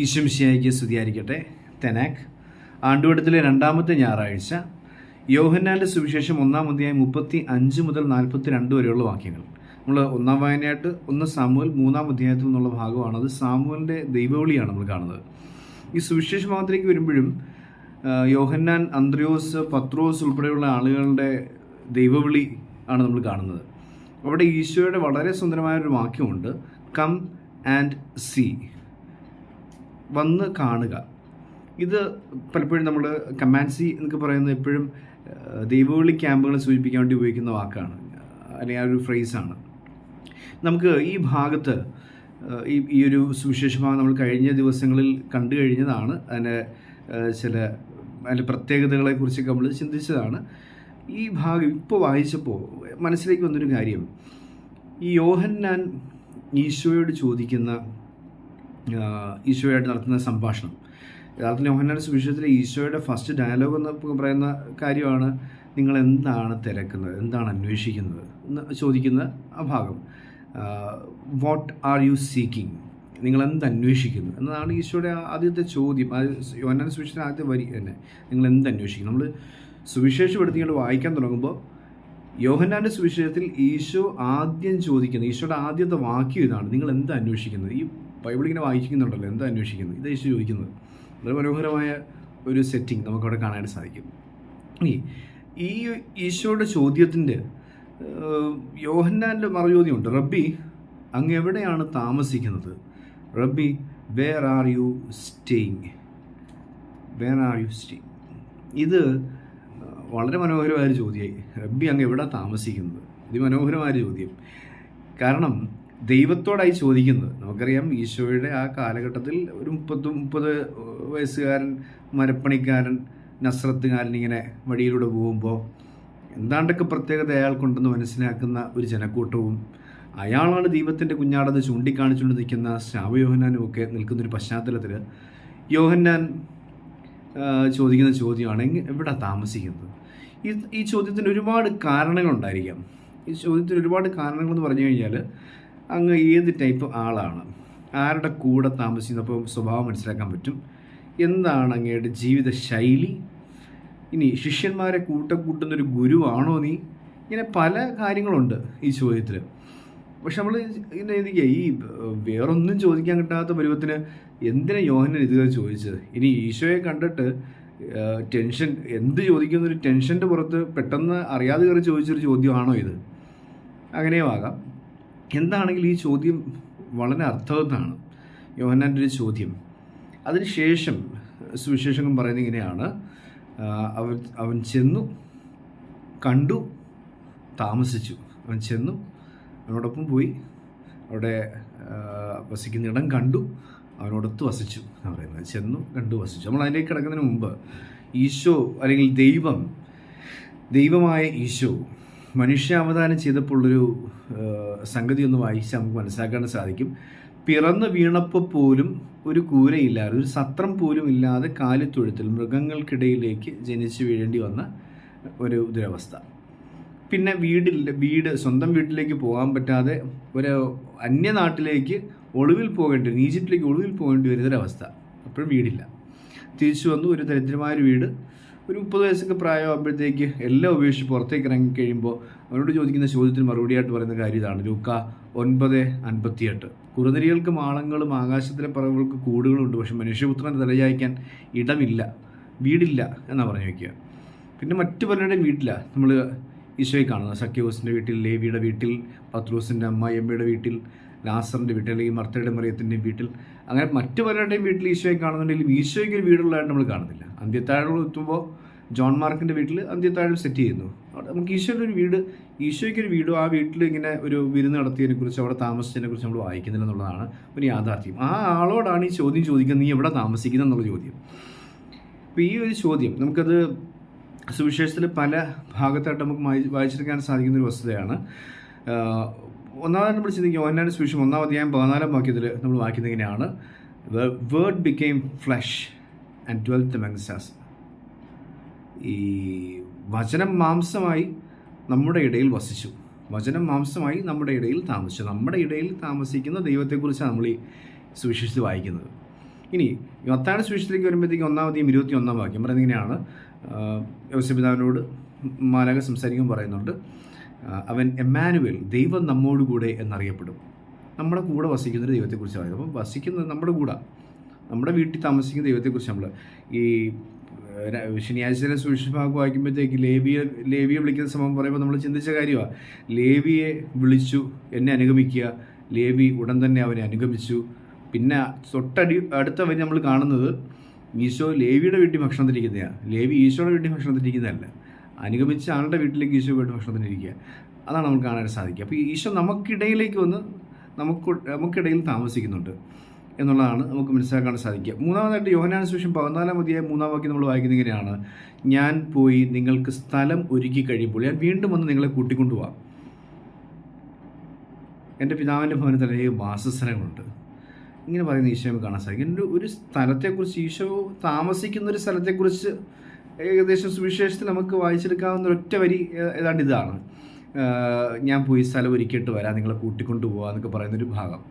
ഈശ്വംശിയായിക്ക് സ്തുതിയായിരിക്കട്ടെ. തെനാക്ക് ആണ്ടുവടത്തിലെ രണ്ടാമത്തെ ഞായറാഴ്ച യോഹന്നാന്റെ സുവിശേഷം ഒന്നാം അധ്യായം മുപ്പത്തി അഞ്ച് മുതൽ നാൽപ്പത്തി രണ്ട് വരെയുള്ള വാക്യങ്ങൾ. നമ്മൾ ഒന്നാം വായനയായിട്ട് ഒന്ന് സാമുവൽ മൂന്നാം അധ്യായത്തിൽ നിന്നുള്ള ഭാഗമാണ്. അത് സാമുവലിന്റെ ദൈവവിളിയാണ് നമ്മൾ കാണുന്നത്. ഈ സുവിശേഷ ഭാഗത്തിലേക്ക് വരുമ്പോഴും യോഹന്നാൻ അന്ത്രയോസ് പത്രോസ് ഉൾപ്പെടെയുള്ള ആളുകളുടെ ദൈവവിളി ആണ് നമ്മൾ കാണുന്നത്. അവിടെ ഈശോയുടെ വളരെ സുന്ദരമായ ഒരു വാക്യമുണ്ട് കം ആൻഡ് സീ വന്ന് കാണുക. ഇത് പലപ്പോഴും നമ്മൾ കമാൻസി എന്നൊക്കെ പറയുന്നത് എപ്പോഴും ദൈവവിളി ക്യാമ്പുകളെ സൂചിപ്പിക്കാൻ വേണ്ടി ഉപയോഗിക്കുന്ന വാക്കാണ് അല്ലെങ്കിൽ ആ ഒരു ഫ്രേസാണ് നമുക്ക് ഈ ഭാഗത്ത് ഈ ഈ ഒരു സുവിശേഷ ഭാഗം നമ്മൾ കഴിഞ്ഞ ദിവസങ്ങളിൽ കണ്ടു കഴിഞ്ഞതാണ്. അതിന്റെ ചില അതിന്റെ പ്രത്യേകതകളെക്കുറിച്ചൊക്കെ നമ്മൾ ചിന്തിച്ചതാണ്. ഈ ഭാഗം ഇപ്പോൾ വായിച്ചപ്പോൾ മനസ്സിലേക്ക് വന്നൊരു കാര്യം. ഈ യോഹന്നാൻ ഈശോയോട് ചോദിക്കുന്ന ഈശോയായിട്ട് നടത്തുന്ന സംഭാഷണം. യഥാർത്ഥത്തിൽ യോഹന്നാന്റെ സുവിശേഷത്തിലെ ഈശോയുടെ ഫസ്റ്റ് ഡയലോഗ് എന്ന് പറയുന്ന കാര്യമാണ് നിങ്ങൾ എന്താണ് തിരക്കുന്നത് എന്താണ് അന്വേഷിക്കുന്നത് എന്ന് ചോദിക്കുന്ന ആ ഭാഗം. വാട്ട് ആർ യു സീക്കിംഗ് നിങ്ങൾ എന്ത് അന്വേഷിക്കുന്നു? എന്നതാണ് ഈശോയുടെ ആദ്യത്തെ ചോദ്യം. യോഹന്നാൻ സുവിശേഷത്തിലെ ആദ്യത്തെ വരി തന്നെ. നിങ്ങൾ എന്ത് അന്വേഷിക്കുന്നു? നമ്മൾ സുവിശേഷം എടുത്തിങ്ങോട്ട് വായിക്കാൻ തുടങ്ങുമ്പോൾ യോഹന്നാന്റെ സുവിശേഷത്തിൽ ഈശോ ആദ്യം ചോദിക്കുന്നത് ഈശോയുടെ ആദ്യത്തെ വാക്യം ഇതാണ്. നിങ്ങൾ എന്ത് അന്വേഷിക്കുന്നത് ഈ ബൈബിൾ ഇങ്ങനെ വായിക്കുന്നുണ്ടല്ലോ എന്താ അന്വേഷിക്കുന്നത്? ഇത് യേശു ചോദിക്കുന്നത്. വളരെ മനോഹരമായ ഒരു സെറ്റിംഗ് നമുക്കവിടെ കാണാനായിട്ട് സാധിക്കും. ഇനി ഈ ഈശോയുടെ ചോദ്യത്തിന്റെ യോഹന്നാന്റെ മറുചോദ്യമുണ്ട്. റബ്ബി അങ്ങ് എവിടെയാണ് താമസിക്കുന്നത്? Rabbi where are you staying where are you staying ഇത് വളരെ മനോഹരമായൊരു ചോദ്യമായി. റബ്ബി അങ്ങ് എവിടെ താമസിക്കുന്നത്? ഇത് മനോഹരമായൊരു ചോദ്യം. കാരണം ദൈവത്തോടായി ചോദിക്കുന്നത്. നമുക്കറിയാം ഈശോയുടെ ആ കാലഘട്ടത്തിൽ ഒരു മുപ്പത് മുപ്പത് വയസ്സുകാരൻ മരപ്പണിക്കാരൻ നസ്രത്തുകാരൻ ഇങ്ങനെ വഴിയിലൂടെ പോകുമ്പോൾ എന്താണ്ടൊക്കെ പ്രത്യേകത അയാൾക്കുണ്ടെന്ന് മനസ്സിലാക്കുന്ന ഒരു ജനക്കൂട്ടവും അയാളാണ് ദൈവത്തിന്റെ കുഞ്ഞാടെന്ന് ചൂണ്ടിക്കാണിച്ചുകൊണ്ട് നിൽക്കുന്ന ശ്രാവയോഹനാനും ഒക്കെ നിൽക്കുന്ന ഒരു പശ്ചാത്തലത്തിൽ യോഹന്നാൻ ചോദിക്കുന്ന ചോദ്യമാണ് എവിടെ താമസിക്കുന്നത്? ഈ ഈ ചോദ്യത്തിന് ഒരുപാട് കാരണങ്ങളുണ്ടായിരിക്കാം. ഈ ചോദ്യത്തിന് ഒരുപാട് കാരണങ്ങളെന്ന് പറഞ്ഞു കഴിഞ്ഞാൽ അങ്ങ് ഏത് ടൈപ്പ് ആളാണ്? ആരുടെ കൂടെ താമസിക്കുന്നപ്പോൾ സ്വഭാവം മനസ്സിലാക്കാൻ പറ്റും. എന്താണ് അങ്ങയുടെ ജീവിത ശൈലി ഇനി ശിഷ്യന്മാരെ കൂട്ടക്കൂട്ടുന്നൊരു ഗുരുവാണോ നീ? ഇങ്ങനെ പല കാര്യങ്ങളുണ്ട് ഈ ചോദ്യത്തിൽ പക്ഷെ നമ്മൾ ഇങ്ങനെ എനിക്ക് ഈ വേറൊന്നും ചോദിക്കാൻ കിട്ടാത്ത പരുവത്തിന് എന്തിനാ യോഹനൻ ഇത് ചോദിച്ചത്? ഇനി ഈശോയെ കണ്ടിട്ട് ടെൻഷൻ എന്ത് ചോദിക്കുന്നൊരു ടെൻഷന്റെ പുറത്ത് പെട്ടെന്ന് അറിയാതെ കയറി ചോദിച്ചൊരു ചോദ്യമാണോ ഇത്? അങ്ങനെയും ആകാം. എന്താണെങ്കിൽ ഈ ചോദ്യം വളരെ അർത്ഥവത്താണ്. യോഹന്നാന്റെ ഒരു ചോദ്യം. അതിനുശേഷം സുവിശേഷങ്ങൾ പറയുന്നത് ഇങ്ങനെയാണ്. അവൻ അവൻ ചെന്നു കണ്ടു താമസിച്ചു. അവൻ ചെന്നു അവനോടൊപ്പം പോയി. അവിടെ വസിക്കുന്ന ഇടം കണ്ടു അവനോടൊത്ത് വസിച്ചു എന്ന് പറയുന്നത്. ചെന്നു കണ്ടു വസിച്ചു. നമ്മൾ അതിലേക്ക് കിടക്കുന്നതിന് മുമ്പ് ഈശോ അല്ലെങ്കിൽ ദൈവം ദൈവമായ ഈശോ മനുഷ്യാവതാരം ചെയ്തപ്പോഴുള്ളൊരു സംഗതി ഒന്ന് വായിച്ച് നമുക്ക് മനസ്സിലാക്കാൻ സാധിക്കും. പിറന്നു വീണപ്പോൾ പോലും ഒരു കൂരയില്ലാതെ ഒരു സത്രം പോലും ഇല്ലാതെ കാലിത്തൊഴുത്തിൽ മൃഗങ്ങൾക്കിടയിലേക്ക് ജനിച്ചു വീഴേണ്ടി വന്ന ഒരു ദുരവസ്ഥ. പിന്നെ വീടില്ല വീട് സ്വന്തം വീട്ടിലേക്ക് പോകാൻ പറ്റാതെ ഒരു അന്യനാട്ടിലേക്ക് ഒളിവിൽ പോകേണ്ടി വരും ഈജിപ്തിലേക്ക് ഒളിവിൽ പോകേണ്ടി വരുന്നൊരവസ്ഥ അപ്പോഴും വീടില്ല. തിരിച്ചു വന്നു ഒരു ദരിദ്രമായൊരു വീട്. ഒരു മുപ്പത് വയസ്സൊക്കെ പ്രായമാകുമ്പോഴത്തേക്ക് എല്ലാം ഉപേക്ഷിച്ച് പുറത്തേക്ക് ഇറങ്ങി കഴിയുമ്പോൾ അവരോട് ചോദിക്കുന്ന ചോദ്യത്തിന് മറുപടിയായിട്ട് പറയുന്ന കാര്യം ഇതാണ്. ലൂക്ക ഒൻപത് അൻപത്തിയെട്ട്. കുറുനരികൾക്ക് മാളങ്ങളും ആകാശത്തിലെ പറവുകൾക്ക് കൂടുകളുണ്ട് പക്ഷെ മനുഷ്യപുത്രനെ തലചായ്ക്കാൻ ഇടമില്ല വീടില്ല എന്നാണ് പറഞ്ഞു വയ്ക്കുക പിന്നെ മറ്റു പലരുടെയും വീട്ടില നമ്മൾ ഈശോയെ കാണുന്നത്. സഖ്യോസിന്റെ വീട്ടിൽ ലേവിയുടെ വീട്ടിൽ പത്രൂസിന്റെ അമ്മായിയമ്മയുടെ വീട്ടിൽ ലാസറിന്റെ വീട്ടിൽ അല്ലെങ്കിൽ മർത്തയുടെ മറിയത്തിന്റെയും വീട്ടിൽ. അങ്ങനെ മറ്റു പലരുടെയും വീട്ടിൽ ഈശോയെ കാണുന്നുണ്ടെങ്കിലും ഈശോയ്ക്ക് ഒരു വീടുള്ളതായിട്ട് നമ്മൾ കാണുന്നില്ല. അന്ത്യത്താഴങ്ങൾ എത്തുമ്പോൾ ജോൺ മാർക്കിന്റെ വീട്ടിൽ അന്ത്യത്താഴം സെറ്റ് ചെയ്യുന്നു. നമുക്ക് ഈശോയുടെ ഒരു വീട് ഈശോയ്ക്ക് ഒരു വീടും ആ വീട്ടിൽ ഇങ്ങനെ ഒരു വിരുന്ന് നടത്തിയതിനെ കുറിച്ച് അവിടെ താമസിച്ചതിനെ കുറിച്ച് നമ്മൾ വായിക്കുന്നില്ല എന്നുള്ളതാണ് ഒരു യാഥാർത്ഥ്യം. ആ ആളോടാണ് ഈ ചോദ്യം ചോദിക്കുന്നത് നീ എവിടെ താമസിക്കുന്നത് എന്നുള്ള ചോദ്യം. അപ്പോൾ ഈ ഒരു ചോദ്യം നമുക്കത് സുവിശേഷത്തിൽ പല ഭാഗത്തായിട്ട് നമുക്ക് വായി- വായിച്ചെടുക്കാൻ സാധിക്കുന്ന ഒരു വസ്തുതയാണ്. ഒന്നാമതായിട്ട് നമ്മൾ ചിന്തിക്കുക ഒന്നാം സുവിശേഷം ഒന്നാം അധ്യായം പതിനാലാം വാക്യത്തിൽ നമ്മൾ വായിക്കുന്നത് ഇങ്ങനെയാണ്. Word became flesh and dwelt മെങ്സാസ് ഈ വചനം മാംസമായി നമ്മുടെ ഇടയിൽ വസിച്ചു. വചനം മാംസമായി നമ്മുടെ ഇടയിൽ താമസിച്ചു. നമ്മുടെ ഇടയിൽ താമസിക്കുന്ന ദൈവത്തെക്കുറിച്ചാണ് നമ്മൾ ഈ സുവിശേഷിച്ച് വായിക്കുന്നത്. ഇനി മത്തായുടെ സുവിശേഷത്തിലേക്ക് വരുമ്പോഴത്തേക്ക് ഒന്നാമതെയും ഇരുപത്തി ഒന്നാം വാക്യം പറയുന്നത് ഇങ്ങനെയാണ്. യോസപിതാവിനോട് മാലക സംസാരിക്കുമ്പോൾ പറയുന്നുണ്ട്. അവൻ എമ്മാനുവൽ ദൈവം നമ്മോടുകൂടെ എന്നറിയപ്പെടും. നമ്മുടെ കൂടെ വസിക്കുന്ന ഒരു ദൈവത്തെക്കുറിച്ച് പറയുന്നത്. അപ്പം വസിക്കുന്നത് നമ്മുടെ കൂടെ. നമ്മുടെ വീട്ടിൽ താമസിക്കുന്ന ദൈവത്തെക്കുറിച്ച് നമ്മൾ ഈ ശനിയാഴ്ചയിലെ സുവിശേഷ ഭാഗം വായിക്കുമ്പോഴത്തേക്ക് ലേവിയെ ലേവിയെ വിളിക്കുന്ന സമയം പറയുമ്പോൾ നമ്മൾ ചിന്തിച്ച കാര്യമാണ് ലേവിയെ വിളിച്ചു എന്നെ അനുഗമിക്കുക. ലേവി ഉടൻ തന്നെ അവനെ അനുഗമിച്ചു. പിന്നെ തൊട്ടടി അടുത്ത വരി നമ്മൾ കാണുന്നത് ഈശോ ലേവിയുടെ വീട്ടിൽ ഭക്ഷണം തിരിക്കുന്നതാണ് ലേവി ഈശോയുടെ വീട്ടിൽ ഭക്ഷണം തിരിക്കുന്നതല്ല അനുഗമിച്ച ആളുടെ വീട്ടിലേക്ക് ഈശോ പോയിട്ട് ഭക്ഷണത്തിന് ഇരിക്കുക. അതാണ് നമുക്ക് കാണാൻ സാധിക്കുക. അപ്പോൾ ഈശോ നമുക്കിടയിലേക്ക് വന്ന് നമുക്ക് നമുക്കിടയിൽ താമസിക്കുന്നുണ്ട് എന്നുള്ളതാണ് നമുക്ക് മനസ്സിലാക്കാൻ സാധിക്കുക. മൂന്നാമതായിട്ട് യോഹനാന സുവിശേഷം പതിനാലാം അധ്യായം മൂന്നാം വാക്യം നമ്മൾ വായിക്കുന്ന ഇങ്ങനെയാണ്. ഞാൻ പോയി നിങ്ങൾക്ക് സ്ഥലം ഒരുക്കി കഴിയുമ്പോൾ ഞാൻ വീണ്ടും വന്ന് നിങ്ങളെ കൂട്ടിക്കൊണ്ടുപോകാം എന്റെ പിതാവിന്റെ ഭവനത്തിൽ അനേകം വാസസ്ഥലങ്ങളുണ്ട്. ഇങ്ങനെ പറയുന്ന ഈശോ നമുക്ക് കാണാൻ സാധിക്കും. എന്റെ ഒരു സ്ഥലത്തെക്കുറിച്ച് ഈശോ താമസിക്കുന്ന ഒരു സ്ഥലത്തെക്കുറിച്ച് ഏകദേശം സുവിശേഷത്തിൽ നമുക്ക് വായിച്ചെടുക്കാവുന്ന ഒറ്റ വരി ഏതാണ്ട് ഇതാണ്. ഞാൻ പോയി സ്ഥലം ഒരുക്കിയിട്ട് വരാം നിങ്ങളെ കൂട്ടിക്കൊണ്ടു പോകാം എന്നൊക്കെ പറയുന്നൊരു ഭാഗം.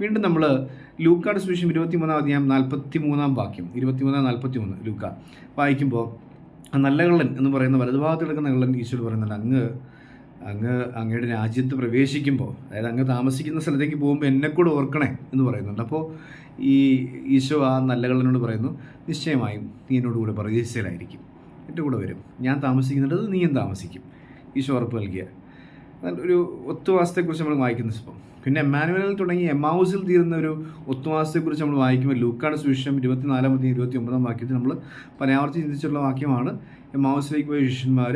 വീണ്ടും നമ്മൾ ലൂക്കാട് സുവിശേഷം ഇരുപത്തി മൂന്നാം അധ്യായം നാൽപ്പത്തി മൂന്നാം വാക്യം ഇരുപത്തി മൂന്നാം നാൽപ്പത്തി മൂന്ന് ലൂക്ക വായിക്കുമ്പോൾ ആ കള്ളൻ എന്ന് പറയുന്ന വലതുഭാഗത്ത് കിടക്കുന്ന കള്ളൻ ഈശോ പറയുന്നുണ്ട് അങ്ങ് അങ്ങ് അങ്ങയുടെ രാജ്യത്ത് പ്രവേശിക്കുമ്പോൾ അതായത് അങ്ങ് താമസിക്കുന്ന സ്ഥലത്തേക്ക് പോകുമ്പോൾ എന്നെ കൂടെ ഓർക്കണേ എന്ന് പറയുന്നുണ്ട്. അപ്പോൾ ഈ ഈശോ ആ നല്ലകളിനോട് പറയുന്നു നിശ്ചയമായും നീ എന്നോട് കൂടെ പ്രതീക്ഷയിലായിരിക്കും എന്റെ കൂടെ വരും. ഞാൻ താമസിക്കുന്നിടത്ത് നീയും താമസിക്കും. ഈശോ ഉറപ്പ് നൽകിയ. ഒരു ഒത്തുവാസത്തെക്കുറിച്ച് നമ്മൾ വായിക്കുന്ന ഇപ്പം പിന്നെ എമ്മാനുവലിൽ തുടങ്ങി എമ്മാവൂസിൽ തീരുന്ന ഒരു ഒത്തുവാസത്തെക്കുറിച്ച് നമ്മൾ വായിക്കുമ്പോൾ ലൂക്കാട് സുവിശേഷം ഇരുപത്തിനാലാം ഇരുപത്തിനാലാമത്തെ ഇരുപത്തി ഒമ്പതാം വാക്യത്തിൽ നമ്മൾ പരാവർത്തി ചിന്തിച്ചിട്ടുള്ള വാക്യമാണ്. എമ്മാവൂസിലേക്ക് പോയ ശിഷ്യന്മാർ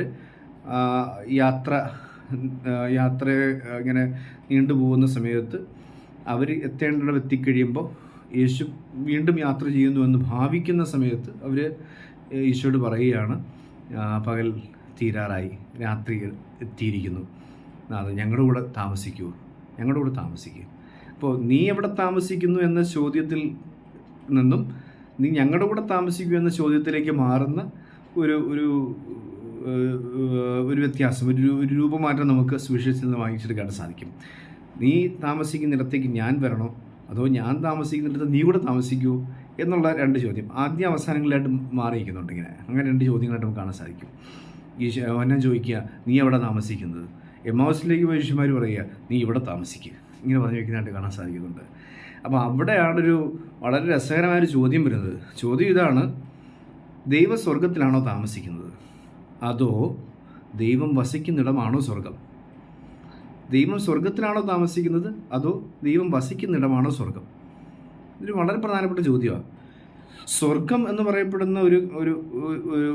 യാത്ര യാത്ര ഇങ്ങനെ നീണ്ടുപോകുന്ന സമയത്ത് അവർ എത്തേണ്ടിടം എത്തിക്കഴിയുമ്പോൾ യേശു വീണ്ടും യാത്ര ചെയ്യുന്നുവെന്ന് ഭാവിക്കുന്ന സമയത്ത് അവർ ഈശോയോട് പറയുകയാണ് പകൽ തീരാറായി രാത്രി എത്തിയിരിക്കുന്നു. അത് ഞങ്ങളുടെ കൂടെ താമസിക്കൂ ഞങ്ങളുടെ കൂടെ താമസിക്കൂ. അപ്പോൾ നീ എവിടെ താമസിക്കുന്നു എന്ന ചോദ്യത്തിൽ നിന്നും നീ ഞങ്ങളുടെ കൂടെ താമസിക്കൂ എന്ന ചോദ്യത്തിലേക്ക് മാറുന്ന ഒരു ഒരു ഒരു വ്യത്യാസം ഒരു ഒരു രൂപമാറ്റം നമുക്ക് സുവിശേഷത്തിൽ നിന്ന് വാങ്ങിച്ചെടുക്കാൻ സാധിക്കും. നീ താമസിക്കുന്നിടത്തേക്ക് ഞാൻ വരണോ? അതോ ഞാൻ താമസിക്കുന്നിടത്ത് നീ കൂടെ താമസിക്കുമോ എന്നുള്ള രണ്ട് ചോദ്യം. ആദ്യ അവസാനങ്ങളിലായിട്ട് മാറിയിരിക്കുന്നുണ്ട് ഇങ്ങനെ. അങ്ങനെ രണ്ട് ചോദ്യങ്ങളായിട്ട് നമുക്ക് കാണാൻ സാധിക്കും. ഈ യോഹന്നാൻ ചോദിക്കുക നീ എവിടെ താമസിക്കുന്നത്? എമാവസിലേക്ക് മനുഷ്യന്മാർ പറയുക നീ ഇവിടെ താമസിക്കുക ഇങ്ങനെ പറഞ്ഞു വയ്ക്കുന്നതായിട്ട് കാണാൻ സാധിക്കുന്നുണ്ട്. അപ്പോൾ അവിടെയാണൊരു വളരെ രസകരമായൊരു ചോദ്യം വരുന്നത്. ചോദ്യം ഇതാണ് ദൈവ സ്വർഗത്തിലാണോ താമസിക്കുന്നത്? അതോ ദൈവം വസിക്കുന്നിടമാണോ സ്വർഗം ദൈവം സ്വർഗത്തിലാണോ താമസിക്കുന്നത്? അതോ ദൈവം വസിക്കുന്നിടമാണോ സ്വർഗം ഇതൊരു വളരെ പ്രധാനപ്പെട്ട ചോദ്യമാണ്. സ്വർഗം എന്ന് പറയപ്പെടുന്ന ഒരു ഒരു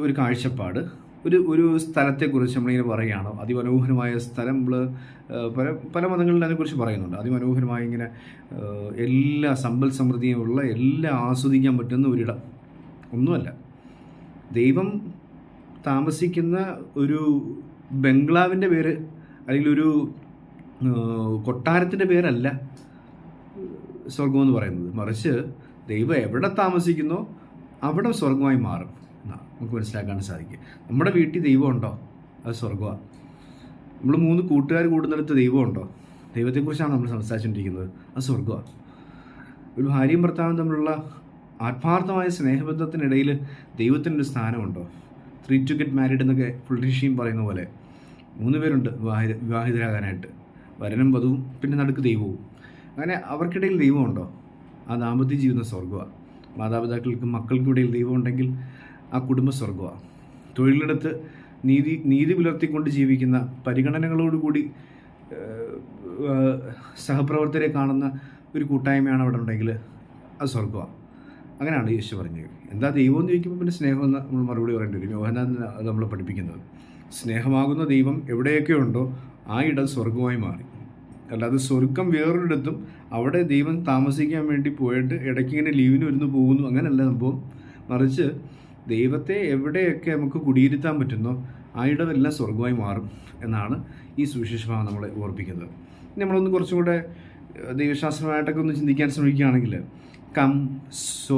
ഒരു- കാഴ്ചപ്പാട് ഒരു ഒരു സ്ഥലത്തെക്കുറിച്ച് നമ്മളിങ്ങനെ പറയുകയാണോ? അതിമനോഹരമായ സ്ഥലം നമ്മൾ പല പല മതങ്ങളിൽ അതിനെക്കുറിച്ച് പറയുന്നുണ്ട്. അതിമനോഹരമായ ഇങ്ങനെ എല്ലാ സമ്പൽ സമൃദ്ധിയുമുള്ള എല്ലാം ആസ്വദിക്കാൻ പറ്റുന്ന ഒരിടം. ഒന്നുമല്ല. ദൈവം താമസിക്കുന്ന ഒരു ബംഗ്ലാവിന്റെ പേര് അല്ലെങ്കിൽ ഒരു കൊട്ടാരത്തിന്റെ പേരല്ല സ്വർഗം എന്ന് പറയുന്നത്. മറിച്ച് ദൈവം എവിടെ താമസിക്കുന്നോ അവിടെ സ്വർഗമായി മാറും നമുക്ക് മനസ്സിലാക്കാൻ സാധിക്കും. നമ്മുടെ വീട്ടിൽ ദൈവം ഉണ്ടോ? അത് സ്വർഗമാണ് നമ്മൾ മൂന്ന് കൂട്ടുകാർ കൂടുന്നിടത്ത് ദൈവം ഉണ്ടോ? ദൈവത്തെക്കുറിച്ചാണ് നമ്മൾ സംസാരിച്ചുകൊണ്ടിരിക്കുന്നത്. അത് സ്വർഗമാണ് ഒരു ഭാര്യയും ഭർത്താവും തമ്മിലുള്ള ആത്മാർത്ഥമായ സ്നേഹബന്ധത്തിനിടയിൽ ദൈവത്തിനൊരു സ്ഥാനമുണ്ടോ? ത്രീ ടു ഗെറ്റ് മാരീഡ് എന്നൊക്കെ പൊളിറ്റീഷ്യൻ പറയുന്ന പോലെ. മൂന്ന് പേരുണ്ട് വിവാഹിത വിവാഹിതരാകാനായിട്ട്. വരനും വധുവും പിന്നെ നടുക്ക് ദൈവവും. അങ്ങനെ അവർക്കിടയിൽ ദൈവമുണ്ടോ ആ ദാമ്പത്യ ജീവിതം സ്വർഗമാണ് മാതാപിതാക്കൾക്കും മക്കൾക്കും ഇടയിൽ ദൈവം ഉണ്ടെങ്കിൽ ആ കുടുംബ സ്വർഗമാണ് തൊഴിലിടത്ത് നീതി നീതി പുലർത്തിക്കൊണ്ട് ജീവിക്കുന്ന പരിഗണനകളോടുകൂടി സഹപ്രവർത്തകരെ കാണുന്ന ഒരു കൂട്ടായ്മയാണ് അവിടെ ഉണ്ടെങ്കിൽ അത് സ്വർഗമാണ് അങ്ങനെയാണ് യേശു പറഞ്ഞത്. എന്താ ദൈവം എന്ന് ചോദിക്കുമ്പോൾ പിന്നെ സ്നേഹം എന്ന് നമ്മൾ മറുപടി പറയേണ്ടി വരും. യോഹനാഥൻ അത് നമ്മൾ പഠിപ്പിക്കുന്നത്. സ്നേഹമാകുന്ന ദൈവം എവിടെയൊക്കെ ഉണ്ടോ ആ ഇടം സ്വർഗമായി മാറി. അല്ലാതെ സ്വർഗം വേറൊരിടത്തും അവിടെ ദൈവം താമസിക്കാൻ വേണ്ടി പോയിട്ട് ഇടയ്ക്ക് ഇങ്ങനെ ലീവിന് വരുന്നു പോകുന്നു. അങ്ങനെയല്ല സംഭവം. മറിച്ച് ദൈവത്തെ എവിടെയൊക്കെ നമുക്ക് കുടിയിരുത്താൻ പറ്റുന്നോ ആ ഇടമെല്ലാം സ്വർഗമായി മാറും എന്നാണ് ഈ സുവിശേഷഭാവം നമ്മളെ ഓർപ്പിക്കുന്നത്. നമ്മളൊന്ന് കുറച്ചും കൂടെ ദൈവശാസ്ത്രമായിട്ടൊക്കെ ഒന്ന് ചിന്തിക്കാൻ ശ്രമിക്കുകയാണെങ്കിൽ കം സോ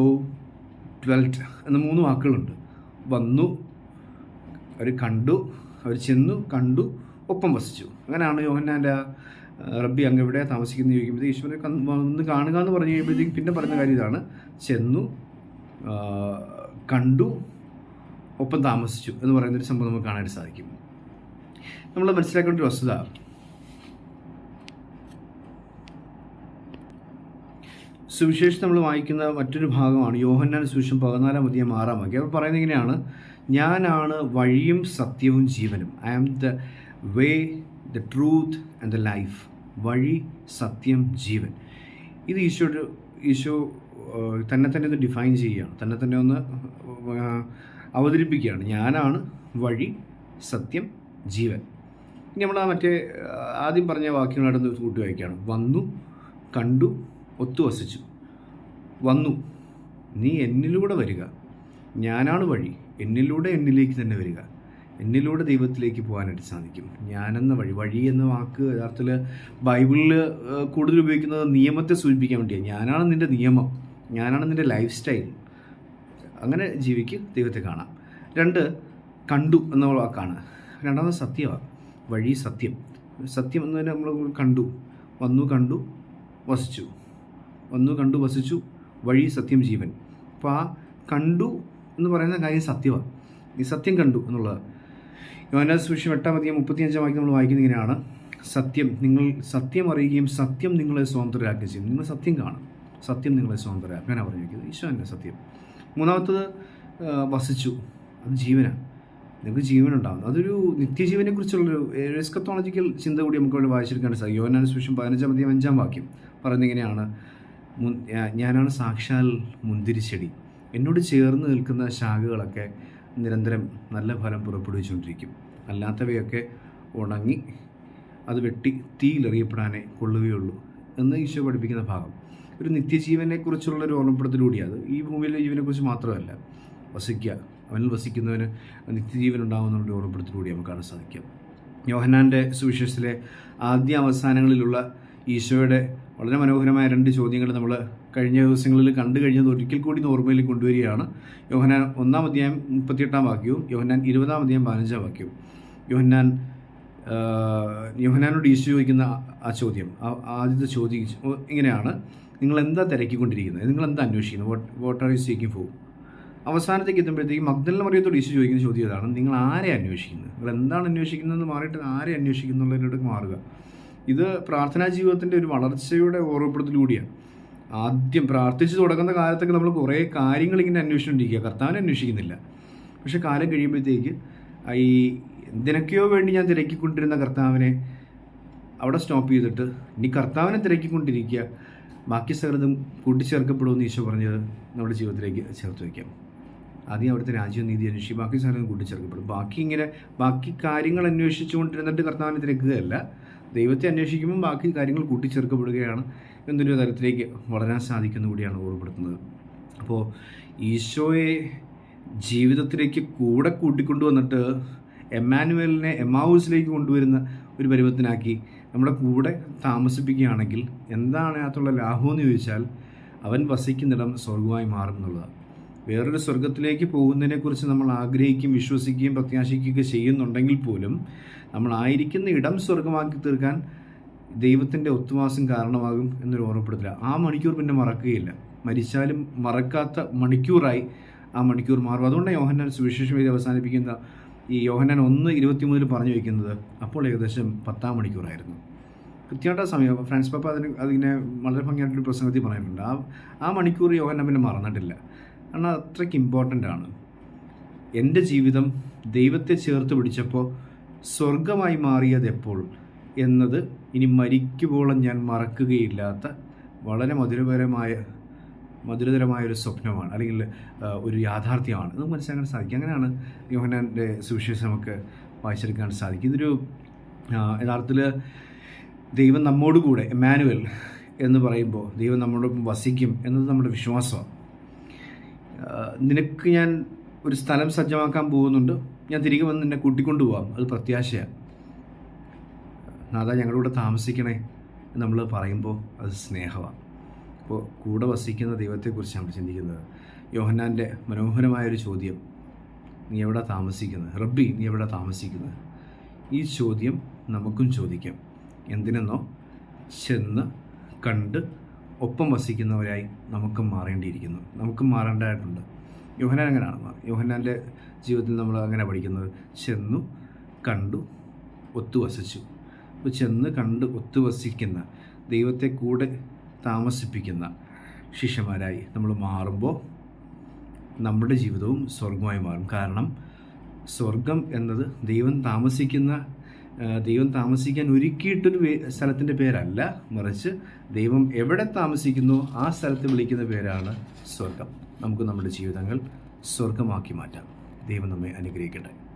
ട്വൽറ്റ് എന്ന മൂന്ന് വാക്കുകളുണ്ട്. വന്നു അവർ കണ്ടു അവർ ചെന്നു കണ്ടു ഒപ്പം വസിച്ചു. അങ്ങനെയാണ് യോഹന്നാന്റെ റബ്ബി അങ്ങ് എവിടെ താമസിക്കുന്നത് ചോദിക്കുമ്പോഴത്തേക്ക് ഈശ്വരനെ വന്ന് കാണുക എന്ന് പറഞ്ഞു കഴിയുമ്പോഴത്തേക്ക് പിന്നെ പറയുന്ന കാര്യം ഇതാണ്. ചെന്നു കണ്ടു ഒപ്പം താമസിച്ചു എന്ന് പറയുന്നൊരു സംഭവം നമുക്ക് കാണാനായിട്ട് സാധിക്കും. നമ്മൾ മനസ്സിലാക്കേണ്ട ഒരു വസ്തുത സുവിശേഷം നമ്മൾ വായിക്കുന്ന മറ്റൊരു ഭാഗമാണ് യോഹന്നാൻ സുവിശേഷം പതിനാലാം അധികം ആറാം വാക്യം. അവർ പറയുന്നത് ഇങ്ങനെയാണ്. ഞാനാണ് വഴിയും സത്യവും ജീവനും. I am the way the truth and the life വഴി സത്യം ജീവൻ. ഇത് ഈശോയുടെ ഈശോ തന്നെ തന്നെ ഒന്ന് ഡിഫൈൻ ചെയ്യുകയാണ്. തന്നെ തന്നെ ഒന്ന് അവതരിപ്പിക്കുകയാണ്. ഞാനാണ് വഴി സത്യം ജീവൻ. നമ്മൾ ആ മറ്റേ ആദ്യം പറഞ്ഞ വാക്യങ്ങളായിട്ടൊന്ന് കൂട്ടി വായിക്കുകയാണ്. വന്നു കണ്ടു ഒത്തുവസിച്ചു. വന്നു. നീ എന്നിലൂടെ വരിക. ഞാനാണ് വഴി. എന്നിലൂടെ എന്നിലേക്ക് തന്നെ വരിക. എന്നിലൂടെ ദൈവത്തിലേക്ക് പോകാനായിട്ട് സാധിക്കും. ഞാനെന്ന വഴി വഴി എന്ന വാക്ക് യഥാർത്ഥത്തിൽ ബൈബിളിൽ കൂടുതൽ ഉപയോഗിക്കുന്നത് നിയമത്തെ സൂചിപ്പിക്കാൻ വേണ്ടിയാണ് ഞാനാണ് നിന്റെ നിയമം. ഞാനാണ് നിന്റെ ലൈഫ് സ്റ്റൈൽ. അങ്ങനെ ജീവിക്ക് ദൈവത്തെ കാണാം. രണ്ട് കണ്ടു എന്ന വാക്കാണ്. രണ്ടാമത് സത്യമാണ് വഴി സത്യം. സത്യം എന്നതിന് നമ്മൾ കണ്ടു. വന്നു കണ്ടു വസിച്ചു. വന്നു കണ്ടു വസിച്ചു വഴി സത്യം ജീവൻ. അപ്പോൾ ആ കണ്ടു എന്ന് പറയുന്ന കാര്യം സത്യമാണ് ഈ സത്യം കണ്ടു എന്നുള്ളത്. യോനാസ് സുവിശേഷം എട്ടാം അധികം മുപ്പത്തിയഞ്ചാം വാക്യം നമ്മൾ വായിക്കുന്ന ഇങ്ങനെയാണ്. സത്യം നിങ്ങൾ സത്യം അറിയുകയും സത്യം നിങ്ങളെ സ്വതന്ത്രരാക്കുകയും ചെയ്യും. നിങ്ങൾ സത്യം കാണും. സത്യം നിങ്ങളെ അങ്ങനെ പറഞ്ഞിരിക്കുന്നത്. ഈശോന്റെ സത്യം. മൂന്നാമത്തത് വസിച്ചു. അത് ജീവനാണ്. നിങ്ങൾക്ക് ജീവനുണ്ടാകുന്നു അതൊരു നിത്യജീവനെ കുറിച്ചുള്ളൊരു എസ്കത്തോളജിക്കൽ ചിന്ത കൂടി നമുക്ക് ഇവിടെ വായിച്ചെടുക്കാൻ സാധിക്കും. യോനാന സുവിശേഷം പതിനഞ്ചാം അധികം അഞ്ചാം വാക്യം പറയുന്നത് ഇങ്ങനെയാണ്. ഞാനാണ് സാക്ഷാൽ മുന്തിരിച്ചെടി എന്നോട് ചേർന്ന് നിൽക്കുന്ന ശാഖകളൊക്കെ നിരന്തരം നല്ല ഫലം പുറപ്പെടുവിച്ചുകൊണ്ടിരിക്കും. അല്ലാത്തവയൊക്കെ ഉണങ്ങി അത് വെട്ടി തീയിലെറിയപ്പെടാനേ കൊള്ളുകയുള്ളൂ എന്ന് ഈശോ പഠിപ്പിക്കുന്ന ഭാഗം. ഒരു നിത്യജീവനെക്കുറിച്ചുള്ള ഒരു ഓർമ്മപ്പെടുത്തലൂടിയാണ് ഈ ഭൂമിയിലെ ജീവനെക്കുറിച്ച് മാത്രമല്ല വസിക്കുക അവനിൽ വസിക്കുന്നവന് നിത്യജീവൻ ഉണ്ടാകുന്നതിന്റെ ഓർമ്മപ്പെടുത്തലൂടി നമുക്ക് കാണാൻ സാധിക്കും. യോഹനാന്റെ സുവിശേഷത്തിലെ ആദ്യ അവസാനങ്ങളിലുള്ള ഈശോയുടെ വളരെ മനോഹരമായ രണ്ട് ചോദ്യങ്ങൾ നമ്മൾ കഴിഞ്ഞ ദിവസങ്ങളിൽ കണ്ടു കഴിഞ്ഞത് ഒരിക്കൽ കൂടി ഓർമ്മയിൽ കൊണ്ടുവരികയാണ്. യോഹനാൻ ഒന്നാം അധ്യായം മുപ്പത്തിയെട്ടാം വാക്യവും യോഹനാൻ ഇരുപതാം അധ്യായം പതിനഞ്ചാം വാക്യവും. യോഹന്നാൻ യോഹനാനോട് ഈശോ ചോദിക്കുന്ന ആ- ചോദ്യം ആദ്യത്തെ ചോദ്യം ഇങ്ങനെയാണ്. നിങ്ങൾ എന്താ തിരക്കിക്കൊണ്ടിരിക്കുന്നത്? നിങ്ങൾ എന്താ അന്വേഷിക്കുന്നത്? What what are you seeking for അവസാനത്തേക്ക് എത്തുമ്പോഴത്തേക്കും മഗ്ദലിന മറിയത്തോട് ഈശോ ചോദിക്കുന്ന ചോദ്യം ഇതാണ്. നിങ്ങൾ ആരെ അന്വേഷിക്കുന്നത്? നിങ്ങൾ എന്താണ് അന്വേഷിക്കുന്നതെന്ന് മാറിയിട്ട് ആരെ അന്വേഷിക്കുന്നുള്ളതിനോട് മാറുക. ഇത് പ്രാർത്ഥനാ ജീവിതത്തിന്റെ ഒരു വളർച്ചയുടെ ഓർമ്മപ്പെടുത്തലൂടിയാണ്. ആദ്യം പ്രാർത്ഥിച്ചു തുടങ്ങുന്ന കാലത്തൊക്കെ നമ്മൾ കുറേ കാര്യങ്ങൾ ഇങ്ങനെ അന്വേഷിച്ചുകൊണ്ടിരിക്കുക കർത്താവിനെ അന്വേഷിക്കുന്നില്ല. പക്ഷേ കാലം കഴിയുമ്പോഴത്തേക്ക് ഈ എന്തിനൊക്കെയോ വേണ്ടി ഞാൻ തിരക്കിക്കൊണ്ടിരുന്ന കർത്താവിനെ അവിടെ സ്റ്റോപ്പ് ചെയ്തിട്ട് ഇനി കർത്താവിനെ തിരക്കിക്കൊണ്ടിരിക്കുക. ബാക്കി സകലതും കൂട്ടിച്ചേർക്കപ്പെടുമെന്ന് ഈശോ പറഞ്ഞത് നമ്മുടെ ജീവിതത്തിലേക്ക് ചേർത്ത് വയ്ക്കാം. ആദ്യം അവിടുത്തെ രാജ്യം നീതി അന്വേഷിച്ച് ബാക്കി സാധനം കൂട്ടിച്ചേർക്കപ്പെടും. ബാക്കി ഇങ്ങനെ ബാക്കി കാര്യങ്ങൾ അന്വേഷിച്ചുകൊണ്ടിരുന്നിട്ട് കർത്താവിനെ തിരക്കുകയല്ല. ദൈവത്തെ അന്വേഷിക്കുമ്പോൾ ബാക്കി കാര്യങ്ങൾ കൂട്ടിച്ചേർക്കപ്പെടുകയാണ് എന്നൊരു തരത്തിലേക്ക് വളരാൻ സാധിക്കുന്ന കൂടിയാണ് ഓർമ്മപ്പെടുത്തുന്നത്. അപ്പോൾ ഈശോയെ ജീവിതത്തിലേക്ക് കൂടെ കൂട്ടിക്കൊണ്ടുവന്നിട്ട് എമ്മാനുവലിനെ എമാവൂസിലേക്ക് കൊണ്ടുവരുന്ന ഒരു പരുവത്തിനാക്കി നമ്മുടെ കൂടെ താമസിപ്പിക്കുകയാണെങ്കിൽ എന്താണ് അതിനകത്തുള്ള ലാഭം എന്ന് ചോദിച്ചാൽ അവൻ വസിക്കുന്നിടം സ്വർഗമായി മാറും എന്നുള്ളതാണ്. വേറൊരു സ്വർഗത്തിലേക്ക് പോകുന്നതിനെക്കുറിച്ച് നമ്മൾ ആഗ്രഹിക്കുകയും വിശ്വസിക്കുകയും പ്രത്യാശിക്കുകയൊക്കെ ചെയ്യുന്നുണ്ടെങ്കിൽ പോലും നമ്മൾ ആയിരിക്കുന്ന ഇടം സ്വർഗമാക്കി തീർക്കാൻ ദൈവത്തിന്റെ ഒത്തുവാസം കാരണമാകും എന്നൊരു ഓർമ്മപ്പെടുത്തില്ല ആ മണിക്കൂർ പിന്നെ മറക്കുകയില്ല. മരിച്ചാലും മറക്കാത്ത മണിക്കൂറായി ആ മണിക്കൂർ മാറും. അതുകൊണ്ട് യോഹന്നാൻ സുവിശേഷം എഴുതി അവസാനിപ്പിക്കുന്ന ഈ യോഹന്നാൻ ഒന്ന് ഇരുപത്തിമൂന്നിൽ പറഞ്ഞു വയ്ക്കുന്നത് അപ്പോൾ ഏകദേശം പത്താം മണിക്കൂറായിരുന്നു. കൃത്യമായിട്ട് ആ സമയം ഫ്രാൻസ് പാപ്പ അതിന് അതിനെ വളരെ ഭംഗിയായിട്ടൊരു പ്രസംഗത്തിൽ പറയുന്നുണ്ട് ആ ആ മണിക്കൂർ യോഹന്നാൻ പിന്നെ മറന്നിട്ടില്ല. കാരണം അത്രയ്ക്ക് ഇമ്പോർട്ടന്റ് ആണ്. എന്റെ ജീവിതം ദൈവത്തെ ചേർത്ത് പിടിച്ചപ്പോൾ സ്വർഗമായി മാറിയത് എപ്പോൾ എന്നത് ഇനി മരിക്കുവോളം ഞാൻ മറക്കുകയില്ലാത്ത വളരെ മധുരപരമായ മധുരതരമായ ഒരു സ്വപ്നമാണ്. അല്ലെങ്കിൽ ഒരു യാഥാർത്ഥ്യമാണ്. നമുക്ക് മനസ്സിലാക്കാൻ സാധിക്കും. അങ്ങനെയാണ് യോഹനാന്റെ സുവിശേഷം നമുക്ക് വായിച്ചെടുക്കാൻ സാധിക്കും. ഇതൊരു യഥാർത്ഥത്തിൽ ദൈവം നമ്മോടുകൂടെ എമാനുവൽ എന്ന് പറയുമ്പോൾ ദൈവം നമ്മളോടൊപ്പം വസിക്കും എന്നത് നമ്മുടെ വിശ്വാസമാണ്. നിനക്ക് ഞാൻ ഒരു സ്ഥലം സജ്ജമാക്കാൻ പോകുന്നുണ്ട്. ഞാൻ തിരികെ വന്ന് നിന്നെ കൂട്ടിക്കൊണ്ടു പോവാം. അത് പ്രത്യാശയാണ് ഞങ്ങളുടെ കൂടെ താമസിക്കണേ നമ്മൾ പറയുമ്പോൾ അത് സ്നേഹമാണ് അപ്പോൾ കൂടെ വസിക്കുന്ന ദൈവത്തെക്കുറിച്ചാണ് നമ്മൾ ചിന്തിക്കുന്നത് യോഹന്നാന്റെ മനോഹരമായൊരു ചോദ്യം. നീ എവിടെ താമസിക്കുന്നത്? റബ്ബി നീ എവിടെ താമസിക്കുന്നത്? ഈ ചോദ്യം നമുക്കും ചോദിക്കാം. എന്തിനെന്നോ ചെന്ന് കണ്ട് ഒപ്പം വസിക്കുന്നവരായി നമുക്ക് മാറേണ്ടിയിരിക്കുന്നു. നമുക്ക് മാറേണ്ടതായിട്ടുണ്ട്. യോഹനാൻ അങ്ങനെയാണ് യോഹനാന്റെ ജീവിതത്തിൽ നമ്മൾ അങ്ങനെ പഠിക്കുന്നത്. ചെന്നു കണ്ടു ഒത്തുവസിച്ചു. അപ്പോൾ ചെന്ന് കണ്ട് ഒത്തുവസിക്കുന്ന ദൈവത്തെ കൂടെ താമസിപ്പിക്കുന്ന ശിഷ്യന്മാരായി നമ്മൾ മാറുമ്പോൾ നമ്മുടെ ജീവിതവും സ്വർഗമായി മാറും. കാരണം സ്വർഗം എന്നത് ദൈവം താമസിക്കുന്ന ദൈവം താമസിക്കാൻ ഒരുക്കിയിട്ടൊരു സ്ഥലത്തിന്റെ പേരല്ല മറിച്ച് ദൈവം എവിടെ താമസിക്കുന്നു ആ സ്ഥലത്ത് വിളിക്കുന്ന പേരാണ് സ്വർഗം നമുക്ക് നമ്മുടെ ജീവിതങ്ങൾ സ്വർഗമാക്കി മാറ്റാം. ദൈവം നമ്മെ അനുഗ്രഹിക്കട്ടെ.